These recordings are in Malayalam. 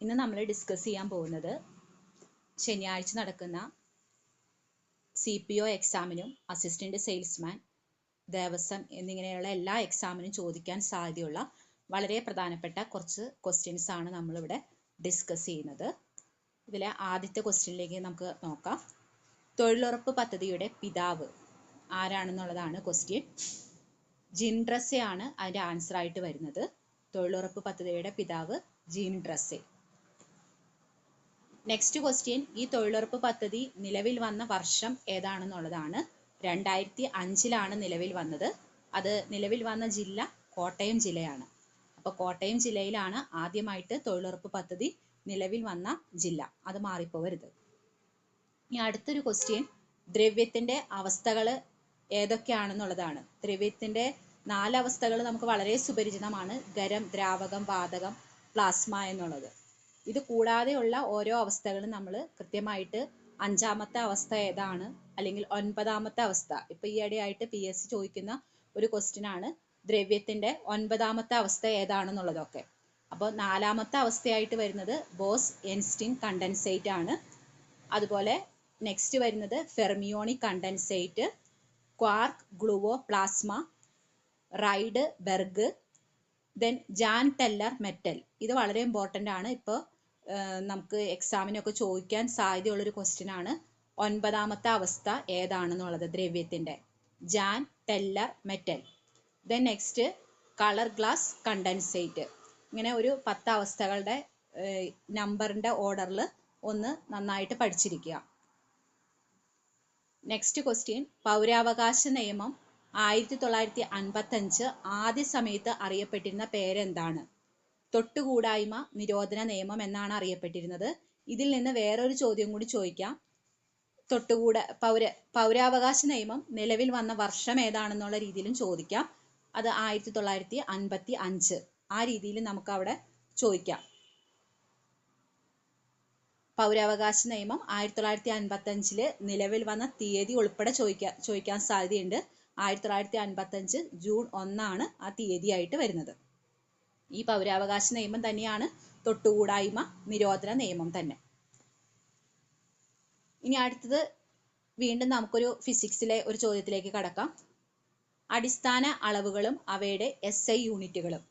ഇന്ന് നമ്മൾ ഡിസ്കസ് ചെയ്യാൻ പോകുന്നത് ശനിയാഴ്ച നടക്കുന്ന സി പി ഒ എക്സാമിനും അസിസ്റ്റന്റ് സെയിൽസ്മാൻ ദേവസ്വം എന്നിങ്ങനെയുള്ള എല്ലാ എക്സാമിനും ചോദിക്കാൻ സാധ്യതയുള്ള വളരെ പ്രധാനപ്പെട്ട കുറച്ച് ക്വസ്റ്റ്യൻസ് ആണ് നമ്മളിവിടെ ഡിസ്കസ് ചെയ്യുന്നത്. ഇതിലെ ആദ്യത്തെ ക്വസ്റ്റ്യനിലേക്ക് നമുക്ക് നോക്കാം. തൊഴിലുറപ്പ് പദ്ധതിയുടെ പിതാവ് ആരാണെന്നുള്ളതാണ് ക്വസ്റ്റ്യൻ ജിൻഡ്രസയാണ് അതിന്റെ ആൻസർ ആയിട്ട് വരുന്നത്. തൊഴിലുറപ്പ് പദ്ധതിയുടെ പിതാവ് ജീൻ ജിൻഡ്രസെ നെക്സ്റ്റ് ക്വസ്റ്റ്യൻ ഈ തൊഴിലുറപ്പ് പദ്ധതി നിലവിൽ വന്ന വർഷം ഏതാണെന്നുള്ളതാണ്. രണ്ടായിരത്തി അഞ്ചിലാണ് നിലവിൽ വന്നത്. അത് നിലവിൽ വന്ന ജില്ല കോട്ടയം ജില്ലയാണ്. അപ്പോൾ കോട്ടയം ജില്ലയിലാണ് ആദ്യമായിട്ട് തൊഴിലുറപ്പ് പദ്ധതി നിലവിൽ വന്ന ജില്ല. അത് മാറിപ്പോവരുത്. ഇനി അടുത്തൊരു ക്വസ്റ്റ്യൻ ദ്രവ്യത്തിന്റെ അവസ്ഥകൾ ഏതൊക്കെയാണെന്നുള്ളതാണ്. ദ്രവ്യത്തിന്റെ നാല് അവസ്ഥകൾ നമുക്ക് വളരെ സുപരിചിതമാണ്. ഖരം ദ്രാവകം വാതകം പ്ലാസ്മ എന്നുള്ളത്. ഇത് കൂടാതെയുള്ള ഓരോ അവസ്ഥകളും നമ്മൾ കൃത്യമായിട്ട് അഞ്ചാമത്തെ അവസ്ഥ ഏതാണ്? അല്ലെങ്കിൽ ഒൻപതാമത്തെ അവസ്ഥ. ഇപ്പൊ ഈ ഇടയായിട്ട് പി എസ് സി ചോദിക്കുന്ന ഒരു ക്വസ്റ്റ്യൻ ആണ് ദ്രവ്യത്തിന്റെ ഒൻപതാമത്തെ അവസ്ഥ ഏതാണെന്നുള്ളതൊക്കെ. അപ്പോൾ നാലാമത്തെ അവസ്ഥയായിട്ട് വരുന്നത് ബോസ് എൻസ്റ്റിൻ കണ്ടൻസേറ്റ് ആണ്. അതുപോലെ നെക്സ്റ്റ് വരുന്നത് fermionic condensate quark gluon plasma Rydberg then Jahn Teller metal. ഇത് വളരെ ഇമ്പോർട്ടന്റ് ആണ്. ഇപ്പോൾ നമുക്ക് എക്സാമിനൊക്കെ ചോദിക്കാൻ സാധ്യതയുള്ളൊരു ക്വസ്റ്റ്യൻ ആണ് ഒൻപതാമത്തെ അവസ്ഥ ഏതാണെന്നുള്ളത് ദ്രവ്യത്തിന്റെ. Jahn Teller metal then next colour glass condensate ഇങ്ങനെ ഒരു പത്ത് അവസ്ഥകളുടെ നമ്പറിന്റെ ഓർഡറിൽ ഒന്ന് നന്നായിട്ട് പഠിച്ചിരിക്കുക. നെക്സ്റ്റ് ക്വസ്റ്റ്യൻ പൗരാവകാശ നിയമം ആയിരത്തി തൊള്ളായിരത്തി അൻപത്തഞ്ച് ആദ്യ സമയത്ത് അറിയപ്പെട്ടിരുന്ന പേരെന്താണ്? തൊട്ടുകൂടായ്മ നിരോധന നിയമം എന്നാണ് അറിയപ്പെട്ടിരുന്നത്. ഇതിൽ നിന്ന് വേറൊരു ചോദ്യം കൂടി ചോദിക്കാം. തൊട്ടുകൂട പൗര പൗരാവകാശ നിയമം നിലവിൽ വന്ന വർഷം ഏതാണെന്നുള്ള രീതിയിലും ചോദിക്കാം. അത് ആയിരത്തി തൊള്ളായിരത്തി അൻപത്തി അഞ്ച് ആ രീതിയിൽ നമുക്ക് അവിടെ ചോദിക്കാം. പൗരാവകാശ നിയമം ആയിരത്തി തൊള്ളായിരത്തി അൻപത്തി അഞ്ചിൽ നിലവിൽ വന്ന തീയതി ഉൾപ്പെടെ ചോദിക്കാൻ ചോദിക്കാൻ സാധ്യതയുണ്ട്. ആയിരത്തി തൊള്ളായിരത്തി അൻപത്തി അഞ്ച് ജൂൺ ഒന്നാണ് ആ തീയതിയായിട്ട് വരുന്നത്. ഈ പൗരാവകാശ നിയമം തന്നെയാണ് തൊട്ടുകൂടായ്മ നിരോധന നിയമം തന്നെ. ഇനി അടുത്തത് വീണ്ടും നമുക്കൊരു ഫിസിക്സിലെ ഒരു ചോദ്യത്തിലേക്ക് കടക്കാം. അടിസ്ഥാന അളവുകളും അവയുടെ എസ് ഐ യൂണിറ്റുകളും.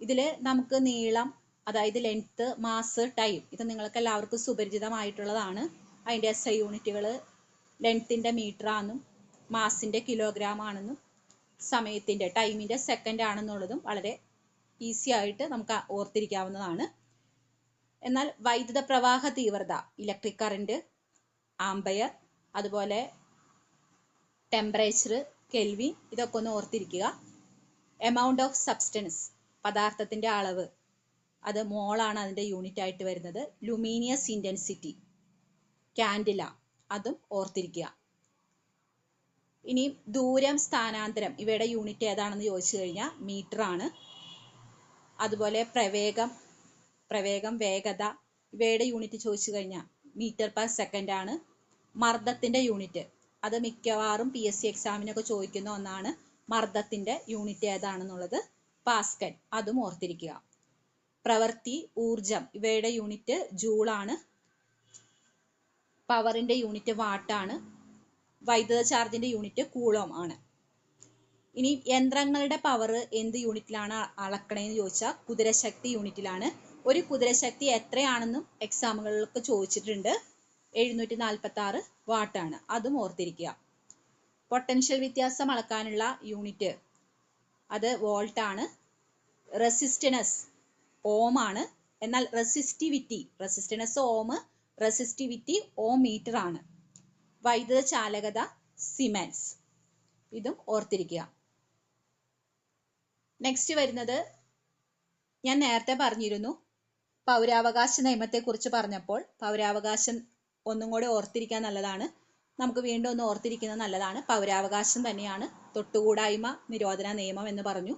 ഇതിൽ നമുക്ക് നീളം അതായത് ലെങ്ത്ത് മാസ് ടൈം ഇത് നിങ്ങൾക്ക് എല്ലാവർക്കും സുപരിചിതമായിട്ടുള്ളതാണ്. അതിന്റെ എസ് ഐ യൂണിറ്റുകൾ ലെങ്ത്തിന്റെ മീറ്റർ ആണെന്നും മാസിന്റെ കിലോഗ്രാം ആണെന്നും സമയത്തിന്റെ ടൈമിന്റെ സെക്കൻഡ് ആണെന്നുള്ളതും വളരെ ഈസി ആയിട്ട് നമുക്ക് ഓർത്തിരിക്കാവുന്നതാണ്. എന്നാൽ വൈദ്യുത പ്രവാഹ തീവ്രത ഇലക്ട്രിക് കറണ്ട് ആംബയർ അതുപോലെ ടെമ്പറേച്ചർ കെൽവിൻ ഇതൊക്കെ ഒന്ന് ഓർത്തിരിക്കുക. എമൗണ്ട് ഓഫ് സബ്സ്റ്റൻസ് പദാർത്ഥത്തിന്റെ അളവ് അത് മോളാണ് അതിന്റെ യൂണിറ്റ് ആയിട്ട് വരുന്നത്. ലുമീനിയസ് ഇന്റൻസിറ്റി കാൻഡില അതും ഓർത്തിരിക്കുക. ഇനി ദൂരം സ്ഥാനാന്തരം ഇവയുടെ യൂണിറ്റ് ഏതാണെന്ന് ചോദിച്ചു കഴിഞ്ഞാൽ മീറ്റർ ആണ്. അതുപോലെ പ്രവേഗം പ്രവേഗം വേഗത ഇവയുടെ യൂണിറ്റ് ചോദിച്ചു കഴിഞ്ഞാൽ മീറ്റർ പെർ സെക്കൻഡ് ആണ്. മർദ്ദത്തിന്റെ യൂണിറ്റ് അത് മിക്കവാറും പി എസ് സി എക്സാമിനൊക്കെ ചോദിക്കുന്ന ഒന്നാണ് മർദ്ദത്തിന്റെ യൂണിറ്റ് ഏതാണെന്നുള്ളത്. പാസ്കൽ അതും ഓർത്തിരിക്കുക. പ്രവൃത്തി ഊർജം ഇവയുടെ യൂണിറ്റ് ജൂളാണ് പവറിന്റെ യൂണിറ്റ് വാട്ടാണ് വൈദ്യുത ചാർജിന്റെ യൂണിറ്റ് കൂളോം ആണ്. ഇനി യന്ത്രങ്ങളുടെ പവർ എന്ത് യൂണിറ്റിലാണ് അളക്കണേന്ന് ചോദിച്ചാൽ കുതിരശക്തി യൂണിറ്റിലാണ് ഒരു കുതിരശക്തി എത്രയാണെന്നും എക്സാമുകളിലൊക്കെ ചോദിച്ചിട്ടുണ്ട്. എഴുന്നൂറ്റി നാൽപ്പത്തി ആറ് വാട്ടാണ് അതും ഓർത്തിരിക്കുക. പൊട്ടൻഷ്യൽ വ്യത്യാസം അളക്കാനുള്ള യൂണിറ്റ് അത് വോൾട്ട് ആണ്. റെസിസ്റ്റനസ് ഓം ആണ്. എന്നാൽ resistivity resistance ohm resistivity ohm metre ആണ്. വൈദ്യുത ചാലകത സിമെൻസ് ഇതും ഓർത്തിരിക്കുക. നെക്സ്റ്റ് വരുന്നത് ഞാൻ നേരത്തെ പറഞ്ഞിരുന്നു പൗരാവകാശ നിയമത്തെക്കുറിച്ച് പറഞ്ഞപ്പോൾ പൗരാവകാശം ഒന്നും കൂടെ ഓർത്തിരിക്കാൻ നല്ലതാണ്. നമുക്ക് വീണ്ടും ഒന്ന് ഓർത്തിരിക്കുന്നത് നല്ലതാണ്. പൗരാവകാശം തന്നെയാണ് തൊട്ടുകൂടായ്മ നിരോധന നിയമം എന്ന് പറഞ്ഞു.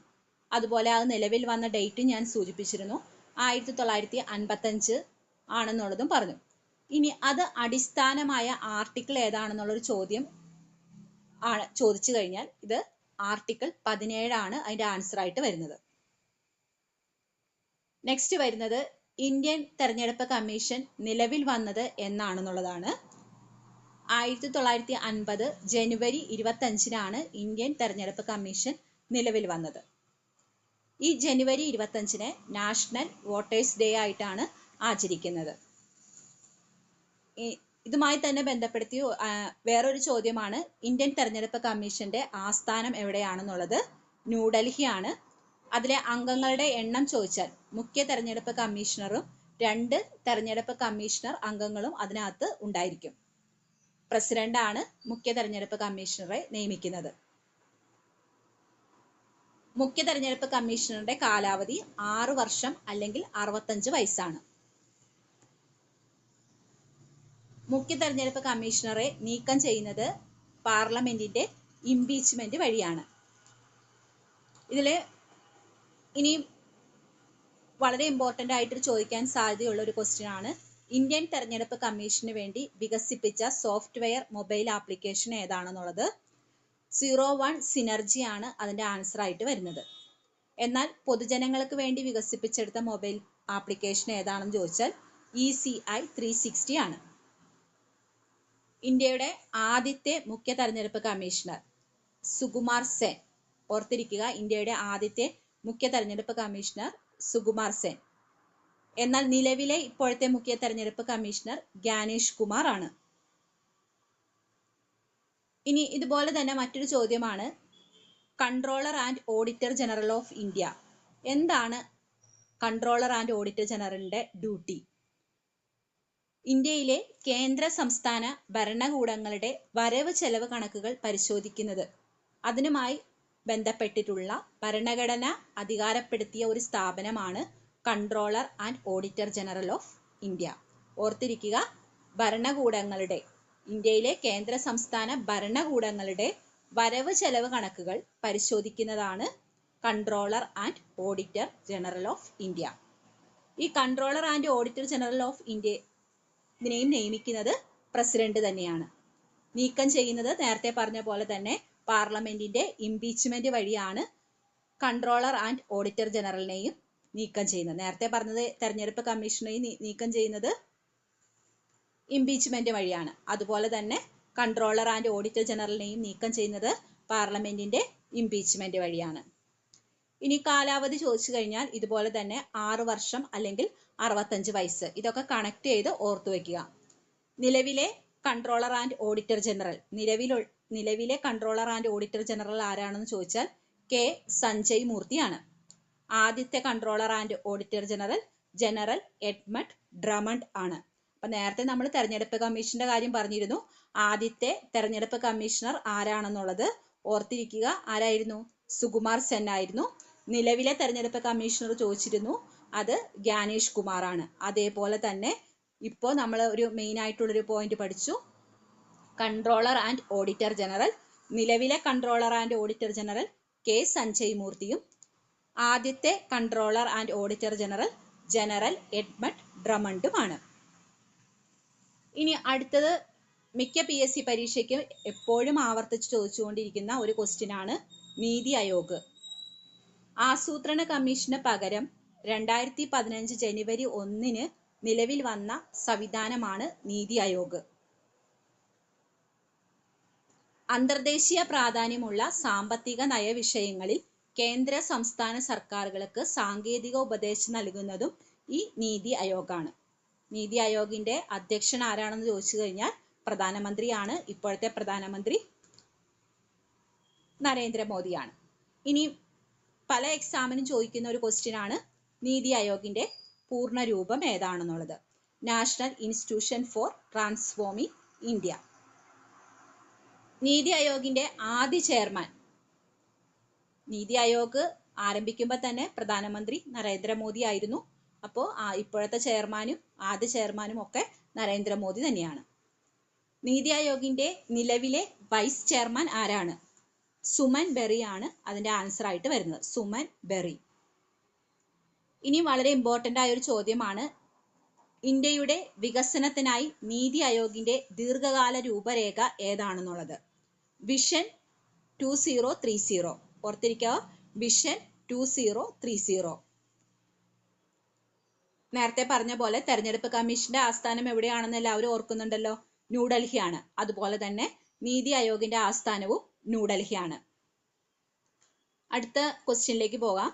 അതുപോലെ അത് നിലവിൽ വന്ന ഡേറ്റ് ഞാൻ സൂചിപ്പിച്ചിരുന്നു. ആയിരത്തി തൊള്ളായിരത്തി അൻപത്തഞ്ച് ആണെന്നുള്ളതും പറഞ്ഞു. ഇനി അത് അടിസ്ഥാനമായ ആർട്ടിക്കിൾ ഏതാണെന്നുള്ളൊരു ചോദ്യം ആണ് ചോദിച്ചു കഴിഞ്ഞാൽ ഇത് ആർട്ടിക്കിൾ പതിനേഴാണ് അതിന്റെ ആൻസർ ആയിട്ട് വരുന്നത്. നെക്സ്റ്റ് വരുന്നത് ഇന്ത്യൻ തെരഞ്ഞെടുപ്പ് കമ്മീഷൻ നിലവിൽ വന്നത് എന്നാണെന്നുള്ളതാണ്. ആയിരത്തി തൊള്ളായിരത്തി അൻപത് ജനുവരി ഇരുപത്തഞ്ചിനാണ് ഇന്ത്യൻ തെരഞ്ഞെടുപ്പ് കമ്മീഷൻ നിലവിൽ വന്നത്. ഈ ജനുവരി ഇരുപത്തഞ്ചിന് നാഷണൽ വോട്ടേഴ്സ് ഡേ ആയിട്ടാണ് ആചരിക്കുന്നത്. ഇതുമായി തന്നെ ബന്ധപ്പെടുത്തി വേറൊരു ചോദ്യമാണ്. ഇന്ത്യൻ തെരഞ്ഞെടുപ്പ് കമ്മീഷന്റെ ആസ്ഥാനം എവിടെയാണെന്നുള്ളത്. ന്യൂഡൽഹിയാണ്. അതിലെ അംഗങ്ങളുടെ എണ്ണം ചോദിച്ചാൽ മുഖ്യ തെരഞ്ഞെടുപ്പ് കമ്മീഷണറും രണ്ട് തെരഞ്ഞെടുപ്പ് കമ്മീഷണർ അംഗങ്ങളും അതിനകത്ത് ഉണ്ടായിരിക്കും. പ്രസിഡന്റ് ആണ് മുഖ്യ തെരഞ്ഞെടുപ്പ് കമ്മീഷണറെ നിയമിക്കുന്നത്. മുഖ്യ തെരഞ്ഞെടുപ്പ് കമ്മീഷണറുടെ കാലാവധി ആറു വർഷം അല്ലെങ്കിൽ അറുപത്തഞ്ച് വയസ്സാണ്. മുഖ്യ തെരഞ്ഞെടുപ്പ് കമ്മീഷണറെ നീക്കം ചെയ്യുന്നത് പാർലമെന്റിന്റെ ഇംപീച്ച്മെന്റ് വഴിയാണ്. ഇതിൽ ഇനി വളരെ ഇമ്പോർട്ടന്റ് ആയിട്ട് ചോദിക്കാൻ സാധ്യതയുള്ള ഒരു ക്വസ്റ്റ്യൻ ആണ്. ഇന്ത്യൻ തെരഞ്ഞെടുപ്പ് കമ്മീഷന് വേണ്ടി വികസിപ്പിച്ച സോഫ്റ്റ്വെയർ മൊബൈൽ ആപ്ലിക്കേഷൻ ഏതാണെന്നുള്ളത് സീറോ വൺ സിനർജി ആണ് അതിന്റെ ആൻസർ ആയിട്ട് വരുന്നത്. എന്നാൽ പൊതുജനങ്ങൾക്ക് വേണ്ടി വികസിപ്പിച്ചെടുത്ത മൊബൈൽ ആപ്ലിക്കേഷൻ ഏതാണെന്ന് ചോദിച്ചാൽ E C I three sixty ആണ്. ഇന്ത്യയുടെ ആദ്യത്തെ മുഖ്യ തെരഞ്ഞെടുപ്പ് കമ്മീഷണർ സുകുമാർ സെൻ. ഓർത്തിരിക്കുക ഇന്ത്യയുടെ ആദ്യത്തെ മുഖ്യ തെരഞ്ഞെടുപ്പ് കമ്മീഷണർ സുകുമാർ സെൻ. എന്നാൽ നിലവിലെ ഇപ്പോഴത്തെ മുഖ്യ തെരഞ്ഞെടുപ്പ് കമ്മീഷണർ ഗ്യാനേഷ് കുമാർ ആണ്. ഇനി ഇതുപോലെ തന്നെ മറ്റൊരു ചോദ്യമാണ്. Controller and auditor general of India. എന്താണ് കൺട്രോളർ ആൻഡ് ഓഡിറ്റർ ജനറലിന്റെ ഡ്യൂട്ടി? ഇന്ത്യയിലെ കേന്ദ്ര സംസ്ഥാന ഭരണകൂടങ്ങളുടെ വരവ് ചെലവ് കണക്കുകൾ പരിശോധിക്കുന്നത്. അതിനുമായി ബന്ധപ്പെട്ടിട്ടുള്ള ഭരണഘടന അധികാരപ്പെടുത്തിയ ഒരു സ്ഥാപനമാണ് controller and auditor general of India. ഓർത്തിരിക്കുക ഭരണകൂടങ്ങളുടെ ഇന്ത്യയിലെ കേന്ദ്ര സംസ്ഥാന ഭരണകൂടങ്ങളുടെ വരവ് ചെലവ് കണക്കുകൾ പരിശോധിക്കുന്നതാണ് controller and auditor general of India. ഈ controller and auditor general of India ഇതിനെയും നിയമിക്കുന്നത് പ്രസിഡന്റ് തന്നെയാണ്. നീക്കം ചെയ്യുന്നത് നേരത്തെ പറഞ്ഞ പോലെ തന്നെ പാർലമെന്റിന്റെ ഇംപീച്ച്മെന്റ് വഴിയാണ് കൺട്രോളർ ആൻഡ് ഓഡിറ്റർ ജനറലിനെയും നീക്കം ചെയ്യുന്നത്. നേരത്തെ പറഞ്ഞത് തെരഞ്ഞെടുപ്പ് കമ്മീഷനെയും നീക്കം ചെയ്യുന്നത് ഇംപീച്ച്മെന്റ് വഴിയാണ്. അതുപോലെ തന്നെ കൺട്രോളർ ആൻഡ് ഓഡിറ്റർ ജനറലിനെയും നീക്കം ചെയ്യുന്നത് പാർലമെന്റിന്റെ ഇംപീച്ച്മെന്റ് വഴിയാണ്. ഇനി കാലാവധി ചോദിച്ചു കഴിഞ്ഞാൽ ഇതുപോലെ തന്നെ ആറ് വർഷം അല്ലെങ്കിൽ അറുപത്തഞ്ച് വയസ്സ്. ഇതൊക്കെ കണക്ട് ചെയ്ത് ഓർത്തു വെക്കുക. നിലവിലെ കൺട്രോളർ ആൻഡ് ഓഡിറ്റർ ജനറൽ നിലവിൽ നിലവിലെ കൺട്രോളർ ആൻഡ് ഓഡിറ്റർ ജനറൽ ആരാണെന്ന് ചോദിച്ചാൽ കെ സഞ്ജയ് മൂർത്തിയാണ്. ആദ്യത്തെ controller and auditor general general Edmund Drummond ആണ്. അപ്പൊ നേരത്തെ നമ്മൾ തെരഞ്ഞെടുപ്പ് കമ്മീഷന്റെ കാര്യം പറഞ്ഞിരുന്നു. ആദ്യത്തെ തെരഞ്ഞെടുപ്പ് കമ്മീഷണർ ആരാണെന്നുള്ളത് ഓർത്തിരിക്കുക. ആരായിരുന്നു? സുകുമാർ സെൻ ആയിരുന്നു. നിലവിലെ തെരഞ്ഞെടുപ്പ് കമ്മീഷണർ ചോദിച്ചിരുന്നു. അത് ഗ്യാനേഷ് കുമാർ ആണ് അതേപോലെ തന്നെ ഇപ്പോൾ നമ്മൾ ഒരു മെയിൻ ആയിട്ടുള്ളൊരു പോയിന്റ് പഠിച്ചു. കൺട്രോളർ ആൻഡ് ഓഡിറ്റർ ജനറൽ നിലവിലെ controller and auditor general K Sanjay മൂർത്തിയും ആദ്യത്തെ controller and auditor general general Edmund ഡ്രമണ്ടുമാണ് ഇനി അടുത്തത് മിക്ക പി എസ് സി പരീക്ഷയ്ക്കും എപ്പോഴും ആവർത്തിച്ച് ചോദിച്ചുകൊണ്ടിരിക്കുന്ന ഒരു ക്വസ്റ്റ്യൻ ആണ് നീതി ആയോഗ്. ആസൂത്രണ കമ്മീഷന് പകരം രണ്ടായിരത്തി പതിനഞ്ച് ജനുവരി ഒന്നിന് നിലവിൽ വന്ന സംവിധാനമാണ് നീതി ആയോഗ്. അന്തർദേശീയ പ്രാധാന്യമുള്ള സാമ്പത്തിക നയ വിഷയങ്ങളിൽ കേന്ദ്ര സംസ്ഥാന സർക്കാരുകൾക്ക് സാങ്കേതിക ഉപദേശം നൽകുന്നതും ഈ നീതി ആയോഗാണ്. നീതി ആയോഗിന്റെ അധ്യക്ഷൻ ആരാണെന്ന് ചോദിച്ചു കഴിഞ്ഞാൽ പ്രധാനമന്ത്രിയാണ്. ഇപ്പോഴത്തെ പ്രധാനമന്ത്രി നരേന്ദ്രമോദിയാണ്. ഇനി പല എക്സാമിനും ചോദിക്കുന്ന ഒരു ക്വസ്റ്റ്യൻ ആണ്. നീതി ആയോഗിന്റെ പൂർണ രൂപം ഏതാണെന്നുള്ളത്? National institution for transforming India NITI ആയോഗിന്റെ ആദ്യ ചെയർമാൻ. നീതി ആയോഗ് ആരംഭിക്കുമ്പോൾ തന്നെ പ്രധാനമന്ത്രി നരേന്ദ്രമോദി ആയിരുന്നു. അപ്പോൾ ഇപ്പോഴത്തെ ചെയർമാനും ആദ്യ ചെയർമാനും ഒക്കെ നരേന്ദ്രമോദി തന്നെയാണ്. നീതി ആയോഗിന്റെ നിലവിലെ വൈസ് ചെയർമാൻ ആരാണ്? സുമൻ ബെറി ആണ് അതിന്റെ ആൻസർ ആയിട്ട് വരുന്നത്. സുമൻ ബെറി. ഇനി വളരെ ഇമ്പോർട്ടന്റ് ആയ ഒരു ചോദ്യമാണ് ഇന്ത്യയുടെ വികസനത്തിനായി നീതി ആയോഗിന്റെ ദീർഘകാല രൂപരേഖ ഏതാണെന്നുള്ളത്? Vision two zero three zero ഓർത്തിരിക്കുക vision two zero three zero നേരത്തെ പറഞ്ഞ പോലെ തെരഞ്ഞെടുപ്പ് കമ്മീഷന്റെ ആസ്ഥാനം എവിടെയാണെന്ന് എല്ലാവരും ഓർക്കുന്നുണ്ടല്ലോ? ന്യൂഡൽഹിയാണ് അതുപോലെ തന്നെ നീതി ആയോഗിന്റെ ആസ്ഥാനവും ന്യൂഡൽഹിയാണ് അടുത്ത ക്വസ്റ്റ്യനിലേക്ക് പോകാം.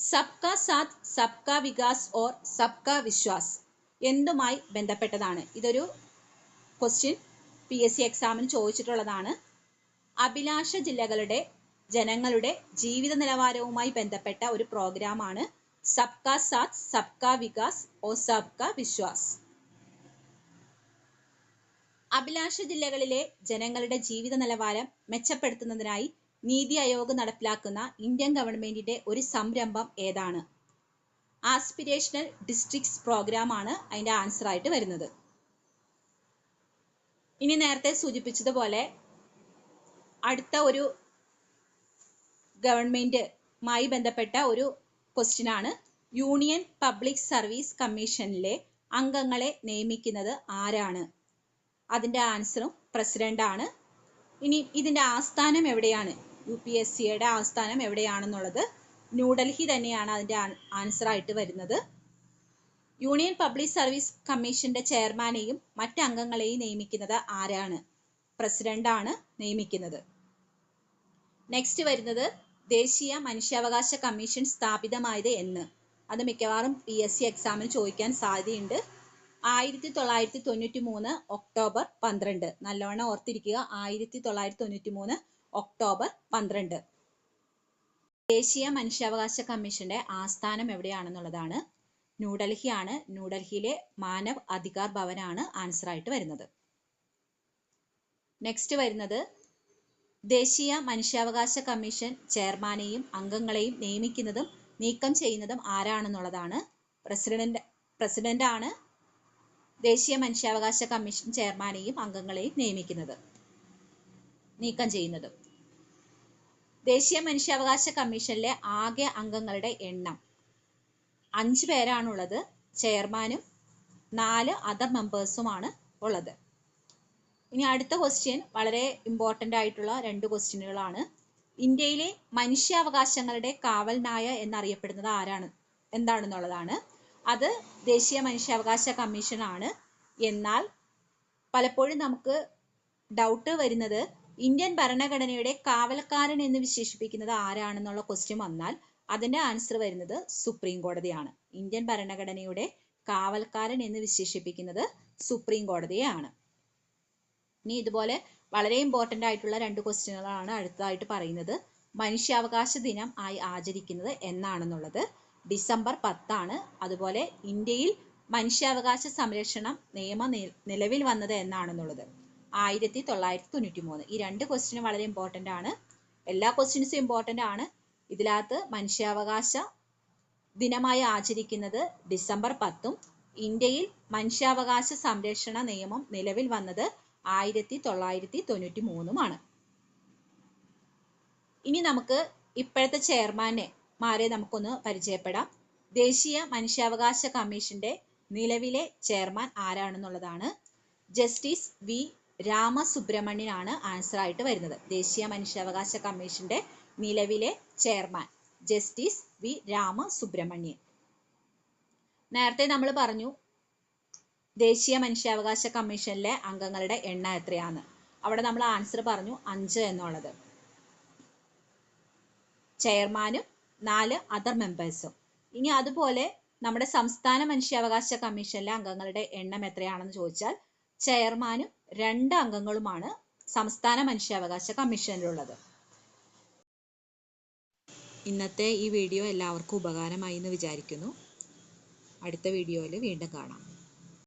സബ്കാ സാത്ത് സബ്കാ വികാസ് ഓർ സബ്കാ വിശ്വാസ് എന്തുമായി ബന്ധപ്പെട്ടതാണ്? ഇതൊരു ക്വസ്റ്റ്യൻ പി എസ് സി എക്സാമിന് ചോദിച്ചിട്ടുള്ളതാണ്. അഭിലാഷ ജില്ലകളുടെ ജനങ്ങളുടെ ജീവിത നിലവാരവുമായി ബന്ധപ്പെട്ട ഒരു പ്രോഗ്രാമാണ് സബ്കാ സാത്ത് സബ്കാ വികാസ് ഓ സബ്കാ വിശ്വാസ്. അഭിലാഷ ജില്ലകളിലെ ജനങ്ങളുടെ ജീവിത നിലവാരം മെച്ചപ്പെടുത്തുന്നതിനായി നീതി ആയോഗ് നടപ്പിലാക്കുന്ന ഇന്ത്യൻ ഗവൺമെന്റിന്റെ ഒരു സംരംഭം ഏതാണ്? ആസ്പിരേഷണൽ ഡിസ്ട്രിക്ട്സ് പ്രോഗ്രാം ആണ് അതിന്റെ ആൻസർ ആയിട്ട് വരുന്നത്. ഇനി നേരത്തെ സൂചിപ്പിച്ചതുപോലെ അടുത്ത ഒരു ഗവൺമെന്റുമായി ബന്ധപ്പെട്ട ഒരു ക്വസ്റ്റ്യൻ ആണ്. യൂണിയൻ പബ്ലിക് സർവീസ് കമ്മീഷനിലെ അംഗങ്ങളെ നിയമിക്കുന്നത് ആരാണ്? അതിന്റെ ആൻസറും പ്രസിഡന്റ് ആണ്. ഇനി ഇതിന്റെ ആസ്ഥാനം എവിടെയാണ്? യു പി എസ് സിയുടെ ആസ്ഥാനം എവിടെയാണെന്നുള്ളത് ന്യൂഡൽഹി തന്നെയാണ് അതിന്റെ ആൻസർ ആയിട്ട് വരുന്നത്. യൂണിയൻ പബ്ലിക് സർവീസ് കമ്മീഷന്റെ ചെയർമാനെയും മറ്റ് അംഗങ്ങളെയും നിയമിക്കുന്നത് ആരാണ്? പ്രസിഡന്റ് ആണ് നിയമിക്കുന്നത്. നെക്സ്റ്റ് വരുന്നത് ദേശീയ മനുഷ്യാവകാശ കമ്മീഷൻ സ്ഥാപിതമായത് എന്ന്. അത് മിക്കവാറും പി എസ് സി എക്സാമിന് ചോദിക്കാൻ സാധ്യതയുണ്ട്. ആയിരത്തി തൊള്ളായിരത്തി തൊണ്ണൂറ്റി മൂന്ന് ഒക്ടോബർ പന്ത്രണ്ട്. നല്ലവണ്ണം ഓർത്തിരിക്കുക. ആയിരത്തി തൊള്ളായിരത്തി തൊണ്ണൂറ്റി മൂന്ന് ഒക്ടോബർ പന്ത്രണ്ട്. ദേശീയ മനുഷ്യാവകാശ കമ്മീഷന്റെ ആസ്ഥാനം എവിടെയാണെന്നുള്ളതാണ് ന്യൂഡൽഹിയാണ്. ന്യൂഡൽഹിയിലെ മാനവ് അധികാർ ഭവനാണ് ആൻസർ ആയിട്ട് വരുന്നത്. നെക്സ്റ്റ് വരുന്നത് ദേശീയ മനുഷ്യാവകാശ കമ്മീഷൻ ചെയർമാനെയും അംഗങ്ങളെയും നിയമിക്കുന്നതും നീക്കം ചെയ്യുന്നതും ആരാണെന്നുള്ളതാണ് പ്രസിഡന്റ് പ്രസിഡന്റാണ് ദേശീയ മനുഷ്യാവകാശ കമ്മീഷൻ ചെയർമാനെയും അംഗങ്ങളെയും നിയമിക്കുന്നത്. നീക്കം ചെയ്യുന്നത്. ദേശീയ മനുഷ്യാവകാശ കമ്മീഷനിലെ ആകെ അംഗങ്ങളുടെ എണ്ണം അഞ്ച് പേരാണുള്ളത്. ചെയർമാനും നാല് അതർ മെമ്പേഴ്സുമാണ് ഉള്ളത്. ഇനി അടുത്ത ക്വസ്റ്റ്യൻ വളരെ ഇമ്പോർട്ടന്റ് ആയിട്ടുള്ള രണ്ട് ക്വസ്റ്റ്യനുകളാണ് ഇന്ത്യയിലെ മനുഷ്യാവകാശങ്ങളുടെ കാവൽനായ എന്നറിയപ്പെടുന്നത് ആരാണ്? എന്താണെന്നുള്ളതാണ്. അത് ദേശീയ മനുഷ്യാവകാശ കമ്മീഷനാണ്. എന്നാൽ പലപ്പോഴും നമുക്ക് ഡൗട്ട് വരുന്നത് ഇന്ത്യൻ ഭരണഘടനയുടെ കാവൽക്കാരൻ എന്ന് വിശേഷിപ്പിക്കുന്നത് ആരാണെന്നുള്ള ക്വസ്റ്റ്യൻ വന്നാൽ അതിന്റെ ആൻസർ വരുന്നത് സുപ്രീം കോടതിയാണ്. ഇന്ത്യൻ ഭരണഘടനയുടെ കാവൽക്കാരൻ എന്ന് വിശേഷിപ്പിക്കുന്നത് സുപ്രീം കോടതിയാണ് ഇനി ഇതുപോലെ വളരെ ഇമ്പോർട്ടന്റ് ആയിട്ടുള്ള രണ്ട് ക്വസ്റ്റ്യനുകളാണ് അടുത്തതായിട്ട് പറയുന്നത്. മനുഷ്യാവകാശ ദിനം ആയി ആചരിക്കുന്നത് എന്നാണെന്നുള്ളത്. ഡിസംബർ പത്താണ്. അതുപോലെ ഇന്ത്യയിൽ മനുഷ്യാവകാശ സംരക്ഷണം നിയമ നിലവിൽ വന്നത് എന്നാണെന്നുള്ളത്. ആയിരത്തി തൊള്ളായിരത്തി തൊണ്ണൂറ്റി മൂന്ന് ഈ രണ്ട് ക്വസ്റ്റിനും വളരെ ഇമ്പോർട്ടന്റ് ആണ്. എല്ലാ ക്വസ്റ്റ്യൻസും ഇമ്പോർട്ടന്റ് ആണ്. ഇതിനകത്ത് മനുഷ്യാവകാശ ദിനമായി ആചരിക്കുന്നത് ഡിസംബർ പത്തും ഇന്ത്യയിൽ മനുഷ്യാവകാശ സംരക്ഷണ നിയമം നിലവിൽ വന്നത് ആയിരത്തി തൊള്ളായിരത്തി തൊണ്ണൂറ്റി മൂന്നുമാണ് ഇനി നമുക്ക് ഇപ്പോഴത്തെ ചെയർമാനെ മാരെ നമുക്കൊന്ന് പരിചയപ്പെടാം. ദേശീയ മനുഷ്യാവകാശ കമ്മീഷന്റെ നിലവിലെ ചെയർമാൻ ആരാണെന്നുള്ളതാണ്. Justice V. രാമസുബ്രഹ്മണ്യനാണ് ആൻസർ ആയിട്ട് വരുന്നത്. ദേശീയ മനുഷ്യാവകാശ കമ്മീഷന്റെ നിലവിലെ ചെയർമാൻ ജസ്റ്റിസ് വി രാമസുബ്രഹ്മണ്യൻ. നേരത്തെ നമ്മൾ പറഞ്ഞു ദേശീയ മനുഷ്യാവകാശ കമ്മീഷനിലെ അംഗങ്ങളുടെ എണ്ണം എത്രയാണ്? അവിടെ നമ്മൾ ആൻസർ പറഞ്ഞു അഞ്ച് എന്നുള്ളത്. ചെയർമാനും നാല് അതർ മെമ്പേഴ്സും ഇനി അതുപോലെ നമ്മുടെ സംസ്ഥാന മനുഷ്യാവകാശ കമ്മീഷനിലെ അംഗങ്ങളുടെ എണ്ണം എത്രയാണെന്ന് ചോദിച്ചാൽ ചെയർമാനും രണ്ട് അംഗങ്ങളുമാണ് സംസ്ഥാന മനുഷ്യാവകാശ കമ്മീഷനിലുള്ളത്. ഇന്നത്തെ ഈ വീഡിയോ എല്ലാവർക്കും ഉപകാരമായി എന്ന് വിചാരിക്കുന്നു. അടുത്ത വീഡിയോയിൽ വീണ്ടും കാണാം.